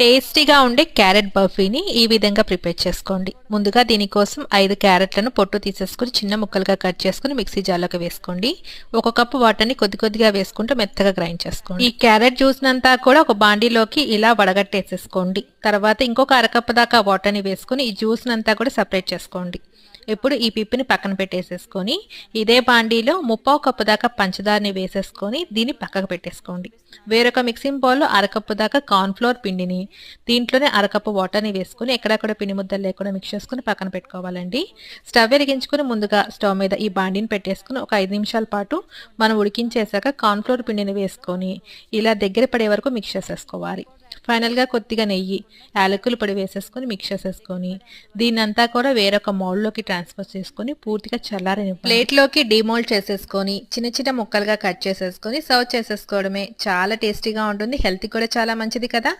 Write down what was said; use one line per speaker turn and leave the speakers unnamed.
టేస్టీగా ఉండే క్యారెట్ బర్ఫీని ఈ విధంగా ప్రిపేర్ చేసుకోండి. ముందుగా దీనికోసం ఐదు క్యారెట్లను పొట్టు తీసేసుకుని చిన్న ముక్కలుగా కట్ చేసుకుని మిక్సీ జార్లోకి వేసుకోండి. ఒక కప్పు వాటర్ని కొద్ది కొద్దిగా వేసుకుంటూ మెత్తగా గ్రైండ్ చేసుకోండి. ఈ క్యారెట్ జ్యూస్నంతా కూడా ఒక బాండీలోకి ఇలా వడగట్టేసేసుకోండి. తర్వాత ఇంకొక అరకప్పు దాకా వాటర్ని వేసుకుని ఈ జ్యూస్నంతా కూడా సపరేట్ చేసుకోండి. ఇప్పుడు ఈ పిప్పిని పక్కన పెట్టేసేసుకొని ఇదే బాండీలో ముప్పావు కప్పు దాకా పంచదారని వేసేసుకొని దీన్ని పక్కకు పెట్టేసుకోండి. వేరొక మిక్సింగ్ బౌల్లో అరకప్పు దాకా కార్న్ఫ్లోర్ పిండిని దీంట్లోనే అరకప్పు వాటర్ని వేసుకొని ఎక్కడక్కడ పిండి ముద్దలు లేకుండా మిక్స్ చేసుకుని పక్కన పెట్టుకోవాలండి. స్టవ్ వెలిగించుకుని ముందుగా స్టవ్ మీద ఈ బాండీని పెట్టేసుకుని ఒక ఐదు నిమిషాల పాటు మనం ఉడికించేసాక కార్న్ఫ్లోర్ పిండిని వేసుకొని ఇలా దగ్గర పడే వరకు మిక్స్ చేసేసుకోవాలి. ఫైనల్గా కొద్దిగా నెయ్యి యాలకులు పొడి వేసేసుకొని మిక్స్ చేసేసుకొని దీన్నంతా కూడా వేరొక మౌల్డ్లోకి ట్రాన్స్ఫర్ చేసుకొని పూర్తిగా చల్లారని ప్లేట్లోకి డిమోల్డ్ చేసేసుకొని చిన్న చిన్న ముక్కలుగా కట్ చేసేసుకొని సర్వ్ చేసేసుకోవడమే. చాలా టేస్టీగా ఉంటుంది హెల్త్ కూడా చాలా మంచిది కదా.